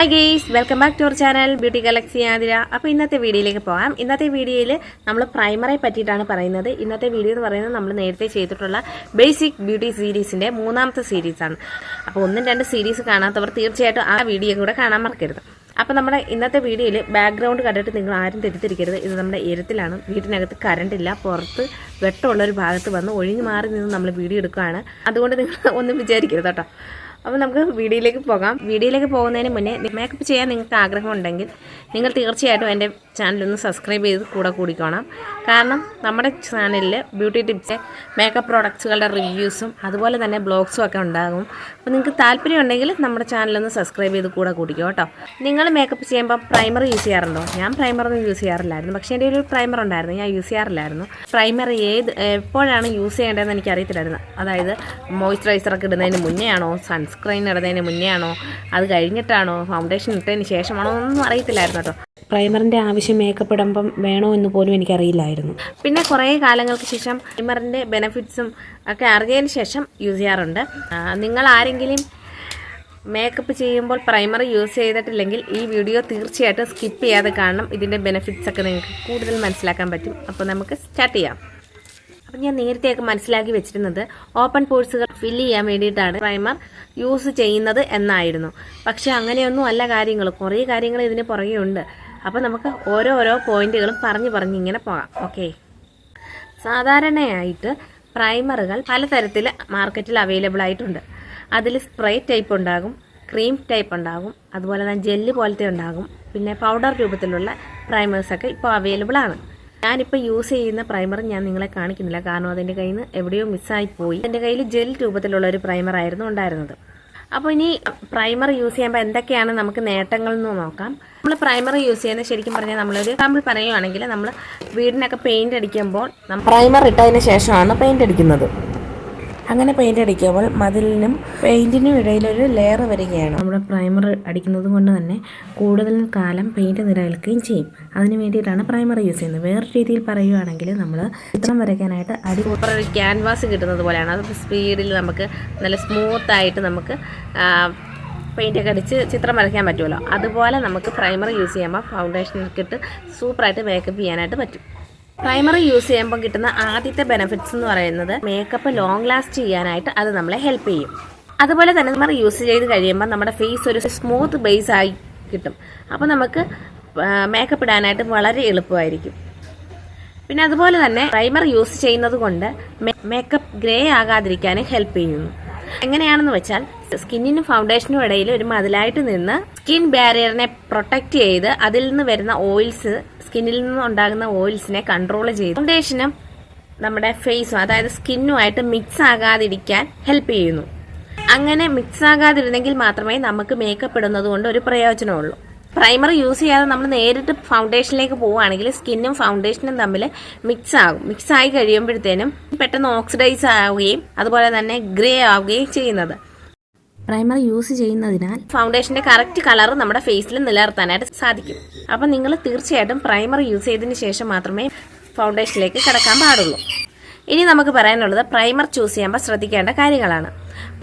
Hi guys welcome back to our channel beauty galaxy Athira അപ്പോൾ ഇന്നത്തെ വീഡിയോയിലേക്ക് പോകാം. ഇന്നത്തെ വീഡിയോയിൽ നമ്മൾ പ്രൈമറെ പറ്റിയിട്ടാണ് പറയുന്നത്. ഇന്നത്തെ വീഡിയോ എന്ന് പറയുന്നത് നമ്മൾ നേരത്തെ ചെയ്തിട്ടുള്ള ബേസിക് ബ്യൂട്ടി സീരീസിന്റെ മൂന്നാമത്തെ സീരീസാണ് അപ്പോൾ ഒന്നും രണ്ട് സീരീസ് കാണാത്തവർ തീർച്ചയായിട്ടും ആ വീഡിയോ കൂടെ കാണാൻ മറക്കരുത്. അപ്പോൾ നമ്മുടെ ഇന്നത്തെ വീഡിയോയിൽ ബാക്ക്ഗ്രൗണ്ട് കണ്ടിട്ട് നിങ്ങൾ ആരും തെറ്റിദ്ധരിക്കരുത്. ഇത് നമ്മുടെ ഇരത്തിലാണ് വീട്ടിനകത്ത് കറണ്ട് ഇല്ല. പുറത്ത് വെട്ടമുള്ള ഒരു ഭാഗത്ത് വന്ന് ഒഴിഞ്ഞു മാറി നിന്ന് നമ്മൾ വീഡിയോ എടുക്കുകയാണ്. അതുകൊണ്ട് നിങ്ങൾ ഒന്നും വിചാരിക്കരുത് കേട്ടോ. അപ്പോൾ നമുക്ക് വീഡിയോയിലേക്ക് പോകാം. വീഡിയോയിലേക്ക് പോകുന്നതിന് മുന്നേ മേക്കപ്പ് ചെയ്യാൻ നിങ്ങൾക്ക് ആഗ്രഹമുണ്ടെങ്കിൽ നിങ്ങൾ തീർച്ചയായിട്ടും എന്റെ ചാനലൊന്ന് സബ്സ്ക്രൈബ് ചെയ്ത് കൂടെ കൂടി കാണാം. കാരണം നമ്മുടെ ചാനലിൽ ബ്യൂട്ടി ടിപ്സ് മേക്കപ്പ് പ്രോഡക്ട്സുകളുടെ റിവ്യൂസും അതുപോലെ തന്നെ ബ്ലോഗ്സും ഒക്കെ ഉണ്ടാകും. അപ്പോൾ നിങ്ങൾക്ക് താല്പര്യം ഉണ്ടെങ്കിൽ നമ്മുടെ ചാനലൊന്ന് സബ്സ്ക്രൈബ് ചെയ്ത് കൂടെ കൂടിക്കോ കേട്ടോ. നിങ്ങൾ മേക്കപ്പ് ചെയ്യുമ്പോൾ പ്രൈമർ യൂസ് ചെയ്യാറുണ്ടോ? ഞാൻ പ്രൈമറൊന്നും യൂസ് ചെയ്യാറില്ലായിരുന്നു. പക്ഷേ എന്റെ ഒരു പ്രൈമർ ഉണ്ടായിരുന്നു. ഞാൻ യൂസ് ചെയ്യാറില്ലായിരുന്നു. പ്രൈമർ ഏത് എപ്പോഴാണ് യൂസ് ചെയ്യേണ്ടതെന്ന് എനിക്ക് അറിയത്തില്ലായിരുന്നു അതായത് മോയ്സ്ചറൈസറൊക്കെ ഇടുന്നതിന് മുന്നേ ആണോ സൺസ്ക്രീൻ ഇടുന്നതിന് മുന്നേ ആണോ അത് കഴിഞ്ഞിട്ടാണോ? ഫൗണ്ടേഷൻ ഇട്ടതിന് ശേഷമാണോ? ഒന്നും അറിയത്തില്ലായിരുന്നു കേട്ടോ. പ്രൈമറിന്റെ ആവശ്യം മേക്കപ്പ് ഇടുമ്പം വേണോ എന്ന് പോലും എനിക്കറിയില്ലായിരുന്നു. പിന്നെ കുറേ കാലങ്ങൾക്ക് ശേഷം പ്രൈമറിന്റെ ബെനഫിറ്റ്സും ഒക്കെ അറിഞ്ഞതിന് ശേഷം യൂസ് ചെയ്യാറുണ്ട്. നിങ്ങൾ ആരെങ്കിലും മേക്കപ്പ് ചെയ്യുമ്പോൾ പ്രൈമർ യൂസ് ചെയ്തിട്ടില്ലെങ്കിൽ ഈ വീഡിയോ തീർച്ചയായിട്ടും സ്കിപ്പ് ചെയ്യാതെ കാണണം. ഇതിന്റെ ബെനിഫിറ്റ്സ് ഒക്കെ നിങ്ങൾക്ക് കൂടുതൽ മനസ്സിലാക്കാൻ പറ്റും. അപ്പോൾ നമുക്ക് സ്റ്റാർട്ട് ചെയ്യാം. അപ്പം ഞാൻ നേരത്തെയൊക്കെ മനസ്സിലാക്കി വെച്ചിരുന്നത് ഓപ്പൺ പോഴ്സുകൾ ഫില്ല് ചെയ്യാൻ വേണ്ടിയിട്ടാണ് പ്രൈമർ യൂസ് ചെയ്യുന്നത് എന്നായിരുന്നു. പക്ഷേ അങ്ങനെയൊന്നും അല്ല കാര്യങ്ങൾ. കുറേ കാര്യങ്ങൾ ഇതിന് പുറകെ ഉണ്ട് അപ്പം നമുക്ക് ഓരോരോ ഓരോ പോയിന്റുകളും പറഞ്ഞു പറഞ്ഞ് ഇങ്ങനെ പോകാം. ഓക്കെ സാധാരണയായിട്ട് പ്രൈമറുകൾ പലതരത്തിൽ മാർക്കറ്റിൽ അവൈലബിൾ ആയിട്ടുണ്ട്. അതിൽ സ്പ്രേ ടൈപ്പ് ഉണ്ടാകും ക്രീം ടൈപ്പ് ഉണ്ടാകും അതുപോലെ തന്നെ ജെല്ല് പോലത്തെ ഉണ്ടാകും. പിന്നെ പൗഡർ രൂപത്തിലുള്ള പ്രൈമേഴ്സൊക്കെ ഇപ്പോൾ അവൈലബിൾ ആണ്. ഞാനിപ്പോൾ യൂസ് ചെയ്യുന്ന പ്രൈമർ ഞാൻ നിങ്ങളെ കാണിക്കുന്നില്ല. കാരണം അതിന്റെ കയ്യിൽ നിന്ന് എവിടെയോ മിസ്സായി പോയി. എന്റെ കയ്യിൽ ജെൽ രൂപത്തിലുള്ള ഒരു പ്രൈമർ ആയിരുന്നു ഉണ്ടായിരുന്നത്. അപ്പോൾ ഇനി പ്രൈമർ യൂസ് ചെയ്യുമ്പോൾ എന്തൊക്കെയാണ് നമുക്ക് നേട്ടങ്ങൾ എന്ന് നോക്കാം. നമ്മൾ പ്രൈമർ യൂസ് ചെയ്യുന്ന ശരിക്കും പറഞ്ഞാൽ നമ്മളൊരു എക്സാമ്പിൾ പറയുകയാണെങ്കിൽ നമ്മൾ വീടിനൊക്കെ പെയിന്റ് അടിക്കുമ്പോൾ പ്രൈമർ ഇട്ടതിന് ശേഷമാണ് പെയിന്റ് അടിക്കുന്നത്. അങ്ങനെ പെയിന്റ് അടിക്കുമ്പോൾ മതിലിനും പെയിന്റിനും ഇടയിലൊരു ലെയർ വരികയാണ്. നമ്മുടെ പ്രൈമർ അടിക്കുന്നത് കൊണ്ട് തന്നെ കൂടുതൽ കാലം പെയിന്റ് നിലനിൽക്കുകയും ചെയ്യും. അതിന് വേണ്ടിയിട്ടാണ് പ്രൈമർ യൂസ് ചെയ്യുന്നത്. വേറെ രീതിയിൽ പറയുകയാണെങ്കിൽ നമ്മൾ ചിത്രം വരയ്ക്കാനായിട്ട് അടി ഒരു ക്യാൻവാസ് കിട്ടുന്നത് പോലെയാണ്. അത് സ്പീഡിൽ നമുക്ക് നല്ല സ്മൂത്തായിട്ട് നമുക്ക് പെയിന്റൊക്കെ ഒക്കെ അടിച്ച് ചിത്രം വരയ്ക്കാൻ പറ്റുമല്ലോ. അതുപോലെ നമുക്ക് പ്രൈമർ യൂസ് ചെയ്യുമ്പോൾ ഫൗണ്ടേഷനൊക്കെ ഇട്ട് സൂപ്പറായിട്ട് മേക്കപ്പ് ചെയ്യാനായിട്ട് പറ്റും. പ്രൈമർ യൂസ് ചെയ്യുമ്പോൾ കിട്ടുന്ന ആദ്യത്തെ ബെനഫിറ്റ്സ് എന്ന് പറയുന്നത് മേക്കപ്പ് ലോങ് ലാസ്റ്റ് ചെയ്യാനായിട്ട് അത് നമ്മളെ ഹെൽപ്പ് ചെയ്യും. അതുപോലെ തന്നെ നമ്മൾ യൂസ് ചെയ്ത് കഴിയുമ്പോൾ നമ്മുടെ ഫേസ് ഒരു സ്മൂത്ത് ബേസ് ആയി കിട്ടും. അപ്പോൾ നമുക്ക് മേക്കപ്പ് ഇടാനായിട്ട് വളരെ എളുപ്പമായിരിക്കും. പിന്നെ അതുപോലെ തന്നെ പ്രൈമർ യൂസ് ചെയ്യുന്നത് കൊണ്ട് മേക്കപ്പ് ഗ്രേ ആകാതിരിക്കാനും ഹെൽപ്പ് ചെയ്യുന്നു. എങ്ങനെയാണെന്ന് വെച്ചാൽ സ്കിന്നിനും ഫൗണ്ടേഷനും ഇടയിൽ ഒരു മതിലായിട്ട് നിന്ന് സ്കിൻ ബാരിയറിനെ പ്രൊട്ടക്ട് ചെയ്ത് അതിൽ നിന്ന് വരുന്ന ഓയിൽസ് സ്കിന്നിൽ നിന്ന് ഉണ്ടാകുന്ന ഓയിൽസിനെ കൺട്രോൾ ചെയ്ത് ഫൗണ്ടേഷനും നമ്മുടെ ഫേസും അതായത് സ്കിന്നുമായിട്ട് മിക്സ് ആകാതിരിക്കാൻ ഹെൽപ്പ് ചെയ്യുന്നു. അങ്ങനെ മിക്സ് ആകാതിരുന്നെങ്കിൽ മാത്രമേ നമുക്ക് മേക്കപ്പ് ഇടുന്നത് കൊണ്ട് ഒരു പ്രയോജനമുള്ളൂ. പ്രൈമർ യൂസ് ചെയ്യാതെ നമ്മൾ നേരിട്ട് ഫൗണ്ടേഷനിലേക്ക് പോവുകയാണെങ്കിൽ സ്കിന്നും ഫൗണ്ടേഷനും തമ്മിൽ മിക്സ് ആകും. മിക്സ് ആയി കഴിയുമ്പോഴത്തേനും പെട്ടെന്ന് ഓക്സിഡൈസ് ആവുകയും അതുപോലെ തന്നെ ഗ്രേ ആവുകയും ചെയ്യുന്നത്. പ്രൈമർ യൂസ് ചെയ്യുന്നതിനാൽ ഫൗണ്ടേഷന്റെ കറക്റ്റ് കളർ നമ്മുടെ ഫേസിൽ നിലനിർത്താനായിട്ട് സാധിക്കും. അപ്പം നിങ്ങൾ തീർച്ചയായിട്ടും പ്രൈമർ യൂസ് ചെയ്തതിന് ശേഷം മാത്രമേ ഫൗണ്ടേഷനിലേക്ക് കിടക്കാൻ പാടുള്ളൂ. ഇനി നമുക്ക് പറയാനുള്ളത് പ്രൈമർ ചൂസ് ചെയ്യുമ്പോൾ ശ്രദ്ധിക്കേണ്ട കാര്യങ്ങളാണ്.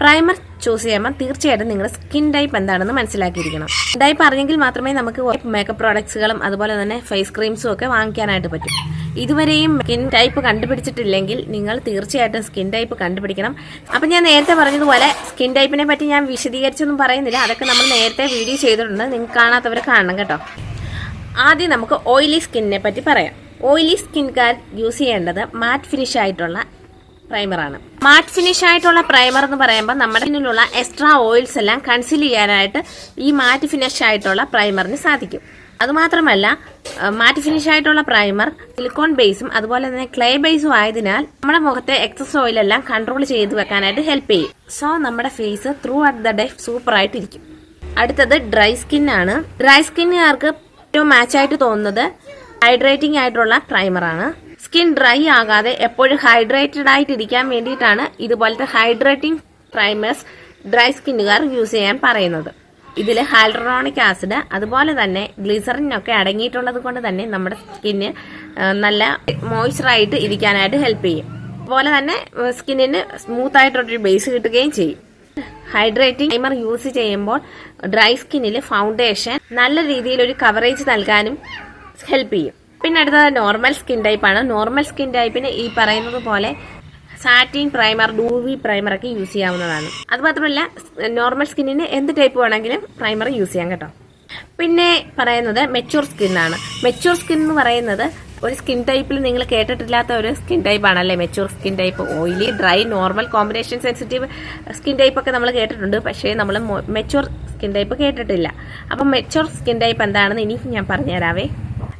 പ്രൈമർ ചൂസ് ചെയ്യുമ്പോൾ തീർച്ചയായിട്ടും നിങ്ങളുടെ സ്കിൻ ടൈപ്പ് എന്താണെന്ന് മനസ്സിലാക്കിയിരിക്കണം. ടൈപ്പ് അറിഞ്ഞെങ്കിൽ മാത്രമേ നമുക്ക് മേക്കപ്പ് പ്രോഡക്ട്സുകളും അതുപോലെ തന്നെ ഫേസ് ക്രീംസും ഒക്കെ വാങ്ങിക്കാനായിട്ട് പറ്റും. ഇതുവരെയും സ്കിൻ ടൈപ്പ് കണ്ടുപിടിച്ചിട്ടില്ലെങ്കിൽ നിങ്ങൾ തീർച്ചയായിട്ടും സ്കിൻ ടൈപ്പ് കണ്ടുപിടിക്കണം. അപ്പം ഞാൻ നേരത്തെ പറഞ്ഞതുപോലെ സ്കിൻ ടൈപ്പിനെ പറ്റി ഞാൻ വിശദീകരിച്ചൊന്നും പറയുന്നില്ല. അതൊക്കെ നമ്മൾ നേരത്തെ വീഡിയോ ചെയ്തിട്ടുണ്ട്. നിങ്ങൾക്ക് കാണാത്തവർ കാണണം കേട്ടോ. ആദ്യം നമുക്ക് ഓയിലി സ്കിന്നിനെ പറ്റി പറയാം. ഓയിലി സ്കിൻകാർ യൂസ് ചെയ്യേണ്ടത് മാറ്റ് ഫിനിഷ് ആയിട്ടുള്ള പ്രൈമറാണ് മാറ്റ് ഫിനിഷ് ആയിട്ടുള്ള പ്രൈമർ എന്ന് പറയുമ്പോൾ നമ്മുടെ സ്കിന്നിലുള്ള എക്സ്ട്രാ ഓയിൽസ് എല്ലാം കൺസീൽ ചെയ്യാനായിട്ട് ഈ മാറ്റ് ഫിനിഷ് ആയിട്ടുള്ള പ്രൈമറിന് സാധിക്കും. അതുമാത്രമല്ല മാറ്റ് ഫിനിഷ് ആയിട്ടുള്ള പ്രൈമർ സിലിക്കോൺ ബേസും അതുപോലെ തന്നെ ക്ലേ ബേസും ആയതിനാൽ നമ്മുടെ മുഖത്തെ എക്സസ് ഓയിൽ എല്ലാം കൺട്രോൾ ചെയ്ത് വെക്കാനായിട്ട് ഹെൽപ്പ് ചെയ്യും. സോ നമ്മുടെ face through at the day super ആയിട്ടിരിക്കും. അടുത്തത് ഡ്രൈ സ്കിൻ ആണ്. ഡ്രൈ സ്കിന്നുകാർക്ക് ഏറ്റവും മാച്ച് ആയിട്ട് തോന്നുന്നത് ഹൈഡ്രേറ്റിംഗ് ആയിട്ടുള്ള പ്രൈമറാണ് സ്കിൻ ഡ്രൈ ആകാതെ എപ്പോഴും ഹൈഡ്രേറ്റഡ് ആയിട്ടിരിക്കാൻ വേണ്ടിയിട്ടാണ് ഇതുപോലത്തെ ഹൈഡ്രേറ്റിംഗ് പ്രൈമേഴ്സ് ഡ്രൈ സ്കിന്നുകാർ യൂസ് ചെയ്യാൻ പറയുന്നത്. ഇതിൽ ഹൈഡ്രോണിക് ആസിഡ് അതുപോലെ തന്നെ ഗ്ലിസറിനൊക്കെ അടങ്ങിയിട്ടുള്ളത് കൊണ്ട് തന്നെ നമ്മുടെ സ്കിന്ന് നല്ല മോയ്സ്ചറായിട്ട് ഇരിക്കാനായിട്ട് ഹെൽപ്പ് ചെയ്യും. അതുപോലെ തന്നെ സ്കിന്നിന് സ്മൂത്ത് ആയിട്ടൊരു ബേസ് കിട്ടുകയും ചെയ്യും. ഹൈഡ്രേറ്റിംഗ് പ്രൈമർ യൂസ് ചെയ്യുമ്പോൾ ഡ്രൈ സ്കിന്നിൽ ഫൗണ്ടേഷൻ നല്ല രീതിയിൽ ഒരു കവറേജ് നൽകാനും ഹെൽപ്പ് ചെയ്യും. പിന്നെ അടുത്തത് നോർമൽ സ്കിൻ ടൈപ്പാണ് നോർമൽ സ്കിൻ ടൈപ്പിന് ഈ പറയുന്നത് പോലെ സാറ്റിൻ പ്രൈമർ ഡൂവി പ്രൈമർ ഒക്കെ യൂസ് ചെയ്യാവുന്നതാണ്. അത് മാത്രമല്ല നോർമൽ സ്കിന്നിന് എന്ത് ടൈപ്പ് വേണമെങ്കിലും പ്രൈമർ യൂസ് ചെയ്യാം കേട്ടോ. പിന്നെ പറയുന്നത് മെച്ചൂർ സ്കിന്നാണ് മെച്ചൂർ സ്കിൻ എന്ന് പറയുന്നത് ഒരു സ്കിൻ ടൈപ്പിൽ നിങ്ങൾ കേട്ടിട്ടില്ലാത്ത ഒരു സ്കിൻ ടൈപ്പ് ആണല്ലേ? Mature skin type oily dry normal combination sensitive skin type ഒക്കെ നമ്മൾ കേട്ടിട്ടുണ്ട്. പക്ഷേ നമ്മൾ മെച്ചൂർ സ്കിൻ ടൈപ്പ് കേട്ടിട്ടില്ല. അപ്പം മെച്ചൂർ സ്കിൻ ടൈപ്പ് എന്താണെന്ന് ഇനി ഞാൻ പറഞ്ഞുതരാവേ.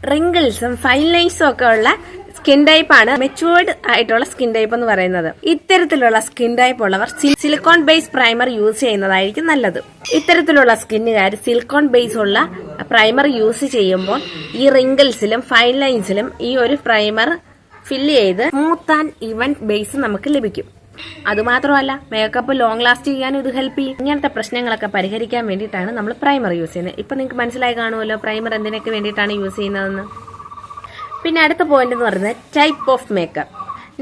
റിങ്കിൾസും ഫൈൻ ലൈൻസും ഒക്കെ ഉള്ള സ്കിൻ ടൈപ്പ് ആണ് മെച്ചുവേർഡ് ആയിട്ടുള്ള സ്കിൻ ടൈപ്പ് എന്ന് പറയുന്നത്. ഇത്തരത്തിലുള്ള സ്കിൻ ടൈപ്പ് ഉള്ളവർ സിലിക്കോൺ ബേസ് പ്രൈമർ യൂസ് ചെയ്യുന്നതായിരിക്കും നല്ലത്. ഇത്തരത്തിലുള്ള സ്കിന്നുകാർ സിലിക്കോൺ ബേസ് ഉള്ള പ്രൈമർ യൂസ് ചെയ്യുമ്പോൾ ഈ റിങ്കിൾസിലും ഫൈൻ ലൈൻസിലും ഈ ഒരു പ്രൈമർ ഫില്ല് ചെയ്ത് മൂത്താൻ ഇവൻ ബേസ് നമുക്ക് ലഭിക്കും. അതുമാത്രമല്ല മേക്കപ്പ് ലോങ് ലാസ്റ്റ് ചെയ്യാനും ഇത് ഹെൽപ്പ് ചെയ്യും. ഇങ്ങനത്തെ പ്രശ്നങ്ങളൊക്കെ പരിഹരിക്കാൻ വേണ്ടിയിട്ടാണ് നമ്മൾ പ്രൈമർ യൂസ് ചെയ്യുന്നത്. ഇപ്പം നിങ്ങൾക്ക് മനസ്സിലായി കാണുമല്ലോ പ്രൈമർ എന്തിനൊക്കെ വേണ്ടിയിട്ടാണ് യൂസ് ചെയ്യുന്നതെന്ന്. പിന്നെ അടുത്ത പോയിന്റ് എന്ന് പറയുന്നത് ടൈപ്പ് ഓഫ് മേക്കപ്പ്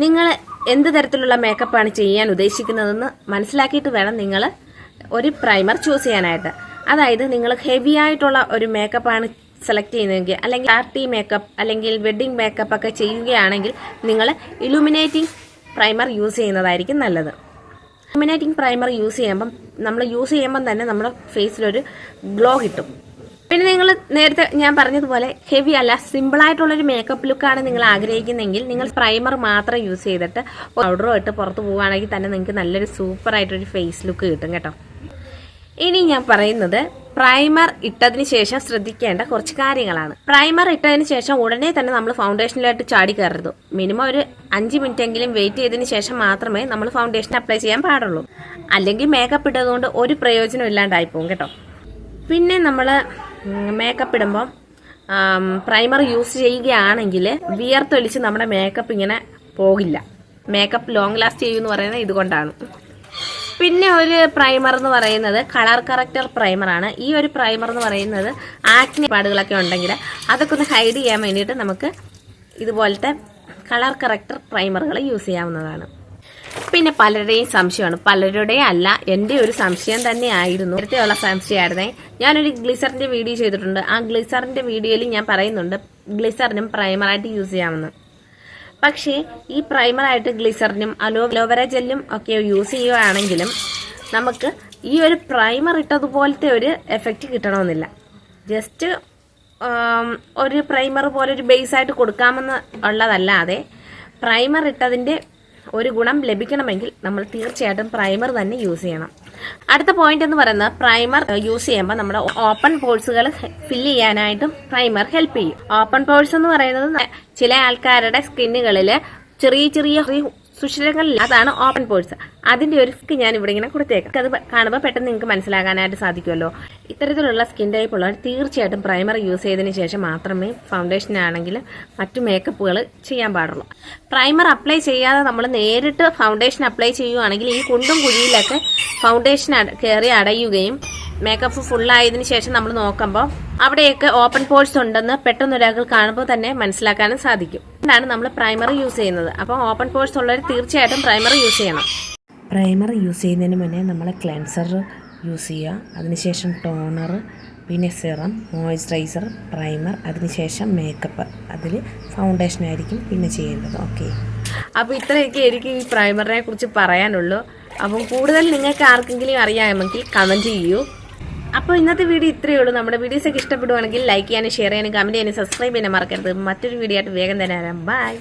നിങ്ങൾ എന്ത് തരത്തിലുള്ള മേക്കപ്പാണ് ചെയ്യാൻ ഉദ്ദേശിക്കുന്നതെന്ന് മനസ്സിലാക്കിയിട്ട് വേണം നിങ്ങൾ ഒരു പ്രൈമർ ചൂസ് ചെയ്യാനായിട്ട്. അതായത് നിങ്ങൾ ഹെവി ആയിട്ടുള്ള ഒരു മേക്കപ്പാണ് സെലക്ട് ചെയ്യുന്നതെങ്കിൽ അല്ലെങ്കിൽ പാർട്ടി മേക്കപ്പ് അല്ലെങ്കിൽ വെഡ്ഡിംഗ് മേക്കപ്പ് ഒക്കെ ചെയ്യുകയാണെങ്കിൽ നിങ്ങൾ ഇലുമിനേറ്റിംഗ് പ്രൈമർ യൂസ് ചെയ്യുന്നതായിരിക്കും നല്ലത്. ഇലുമിനേറ്റിംഗ് പ്രൈമർ യൂസ് ചെയ്യുമ്പം നമ്മൾ യൂസ് ചെയ്യുമ്പം തന്നെ നമ്മുടെ ഫേസിലൊരു ഗ്ലോ കിട്ടും. പിന്നെ നിങ്ങൾ നേരത്തെ ഞാൻ പറഞ്ഞതുപോലെ ഹെവി അല്ല സിമ്പിൾ ആയിട്ടുള്ളൊരു മേക്കപ്പ് ലുക്കാണ് നിങ്ങൾ ആഗ്രഹിക്കുന്നതെങ്കിൽ നിങ്ങൾ പ്രൈമർ മാത്രം യൂസ് ചെയ്തിട്ട് പൗഡറും ഇട്ട് പുറത്ത് പോവുകയാണെങ്കിൽ തന്നെ നിങ്ങൾക്ക് നല്ലൊരു സൂപ്പർ ആയിട്ടൊരു ഫേസ് ലുക്ക് കിട്ടും കേട്ടോ. ഇനി ഞാൻ പറയുന്നത് പ്രൈമർ ഇട്ടതിന് ശേഷം ശ്രദ്ധിക്കേണ്ട കുറച്ച് കാര്യങ്ങളാണ്. പ്രൈമർ ഇട്ടതിന് ശേഷം ഉടനെ തന്നെ നമ്മൾ ഫൗണ്ടേഷനിലായിട്ട് ചാടി കയറരുത്. മിനിമം ഒരു അഞ്ച് മിനിറ്റ് എങ്കിലും വെയിറ്റ് ചെയ്തതിന് ശേഷം മാത്രമേ നമ്മൾ ഫൗണ്ടേഷൻ അപ്ലൈ ചെയ്യാൻ പാടുള്ളൂ. അല്ലെങ്കിൽ മേക്കപ്പ് ഇട്ടതുകൊണ്ട് ഒരു പ്രയോജനം ഇല്ലാണ്ടായി പോകും കേട്ടോ. പിന്നെ നമ്മൾ മേക്കപ്പ് ഇടുമ്പം പ്രൈമർ യൂസ് ചെയ്യുകയാണെങ്കിൽ വിയർത്തൊലിച്ച് നമ്മുടെ മേക്കപ്പ് ഇങ്ങനെ പോകില്ല. മേക്കപ്പ് ലോങ് ലാസ്റ്റ് ചെയ്യുമെന്ന് പറയുന്നത് ഇതുകൊണ്ടാണ്. പിന്നെ ഒരു പ്രൈമർ എന്ന് പറയുന്നത് കളർ കറക്റ്റർ പ്രൈമർ ആണ്. ഈ ഒരു പ്രൈമർ എന്ന് പറയുന്നത് ആക്നി പാടുകളൊക്കെ ഉണ്ടെങ്കിൽ അതൊക്കെ ഒന്ന് ഹൈഡ് ചെയ്യാൻ വേണ്ടിയിട്ട് നമുക്ക് ഇതുപോലത്തെ കളർ കറക്റ്റർ പ്രൈമറുകൾ യൂസ് ചെയ്യാവുന്നതാണ്. പിന്നെ പലരുടെയും സംശയമാണ്. പലരുടെയും അല്ല എന്റെ ഒരു സംശയം തന്നെ ആയിരുന്നു. നേരത്തെയുള്ള സംശയമായിരുന്നേ. ഞാനൊരു ഗ്ലിസറിന്റെ വീഡിയോ ചെയ്തിട്ടുണ്ട്. ആ ഗ്ലിസറിന്റെ വീഡിയോയിൽ ഞാൻ പറയുന്നുണ്ട് ഗ്ലിസറിനും പ്രൈമറായിട്ട് യൂസ് ചെയ്യാമെന്ന്. പക്ഷേ ഈ പ്രൈമറായിട്ട് ഗ്ലിസറിനും അലോ അലോവേര ജെല്ലും ഒക്കെ യൂസ് ചെയ്യുകയാണെങ്കിലും നമുക്ക് ഈ ഒരു പ്രൈമർ ഇട്ടതുപോലത്തെ ഒരു എഫക്റ്റ് കിട്ടണമെന്നില്ല. ജസ്റ്റ് ഒരു പ്രൈമർ പോലെ ഒരു ബേസ് ആയിട്ട് കൊടുക്കാമെന്ന് ഉള്ളതല്ലാതെ പ്രൈമർ ഇട്ടതിന്റെ ഒരു ഗുണം ലഭിക്കണമെങ്കിൽ നമ്മൾ തീർച്ചയായിട്ടും പ്രൈമർ തന്നെ യൂസ് ചെയ്യണം. അടുത്ത പോയിന്റ് എന്ന് പറയുന്നത് പ്രൈമർ യൂസ് ചെയ്യുമ്പോൾ നമ്മുടെ ഓപ്പൺ പോഴ്സുകൾ ഫില്ല് ചെയ്യാനായിട്ടും പ്രൈമർ ഹെൽപ്പ് ചെയ്യും. ഓപ്പൺ പോൾസ് എന്ന് പറയുന്നത് ചില ആൾക്കാരുടെ സ്കിന്നുകളിൽ ചെറിയ ചെറിയ സുഷിരങ്ങളിൽ അതാണ് ഓപ്പൺ പോഴ്സ് അതിന്റെ ഒരു സ്കിൻ ഞാൻ ഇവിടെ ഇങ്ങനെ കൊടുത്തേക്കാം. അത് കാണുമ്പോൾ പെട്ടെന്ന് നിങ്ങൾക്ക് മനസ്സിലാകാനായിട്ട് സാധിക്കുമല്ലോ. ഇത്തരത്തിലുള്ള സ്കിൻ ടൈപ്പ് ഉള്ളവർ തീർച്ചയായിട്ടും പ്രൈമർ യൂസ് ചെയ്തതിന് ശേഷം മാത്രമേ ഫൗണ്ടേഷൻ ആണെങ്കിലും മറ്റു മേക്കപ്പുകൾ ചെയ്യാൻ പാടുള്ളൂ. പ്രൈമർ അപ്ലൈ ചെയ്യാതെ നമ്മൾ നേരിട്ട് ഫൗണ്ടേഷൻ അപ്ലൈ ചെയ്യുകയാണെങ്കിൽ ഈ കുണ്ടും കുഴിയിലൊക്കെ ഫൗണ്ടേഷൻ കയറി അടയുകയും മേക്കപ്പ് ഫുള്ളായതിനു ശേഷം നമ്മൾ നോക്കുമ്പോൾ അവിടെയൊക്കെ ഓപ്പൺ പോഴ്സ് ഉണ്ടെന്ന് പെട്ടെന്ന് ഒരാൾക്ക് കാണുമ്പോൾ തന്നെ മനസ്സിലാക്കാനും സാധിക്കും. അതുകൊണ്ടാണ് നമ്മൾ പ്രൈമർ യൂസ് ചെയ്യുന്നത്. അപ്പോൾ ഓപ്പൺ പോഴ്സ് ഉള്ളവർ തീർച്ചയായിട്ടും പ്രൈമർ യൂസ് ചെയ്യണം. പ്രൈമർ യൂസ് ചെയ്യുന്നതിന് മുന്നേ നമ്മൾ ക്ലെൻസർ യൂസ് ചെയ്യുക. അതിനുശേഷം ടോണർ പിന്നെ സിറം മോയ്സ്ചറൈസർ പ്രൈമർ അതിനുശേഷം മേക്കപ്പ് അതിൽ ഫൗണ്ടേഷൻ ആയിരിക്കും പിന്നെ ചെയ്യേണ്ടത്. ഓക്കെ അപ്പോൾ ഇത്രയൊക്കെ എനിക്ക് ഈ പ്രൈമറിനെ കുറിച്ച് പറയാനുള്ളൂ. അപ്പം കൂടുതൽ നിങ്ങൾക്ക് ആർക്കെങ്കിലും അറിയാമെങ്കിൽ കമന്റ് ചെയ്യൂ. അപ്പോൾ ഇന്നത്തെ വീഡിയോ ഇത്രയേ ഉള്ളൂ. നമ്മുടെ വീഡിയോസൊക്കെ ഇഷ്ടപ്പെടുവാണെങ്കിൽ ലൈക്ക് ചെയ്യാനും ഷെയർ ചെയ്യാനും കമന്റ് ചെയ്യാനും സബ്സ്ക്രൈബ് ചെയ്യാനും മറക്കരുത്. മറ്റൊരു വീഡിയോ ആയിട്ട് വേഗം തന്നെ വരാം. ബൈ